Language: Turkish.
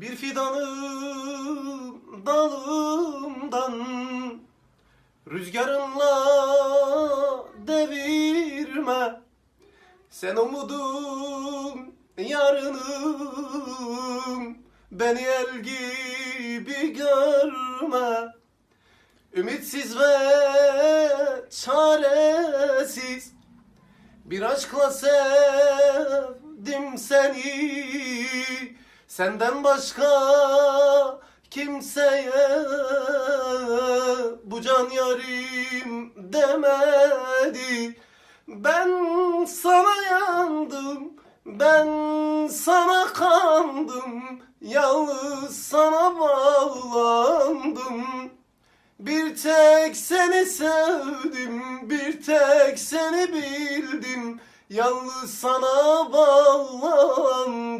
Bir fidanım dalımdan Rüzgarınla devirme. Sen umudum yarınım Beni el gibi görme. Ümitsiz ve çaresiz Bir aşkla sevdim seni Senden başka kimseye Bu can yarim demedi Ben sana yandım Ben sana kandım Yalnız sana bağlandım bir tek seni sevdim, bir tek seni bildim. Yalnız sana bağlandım.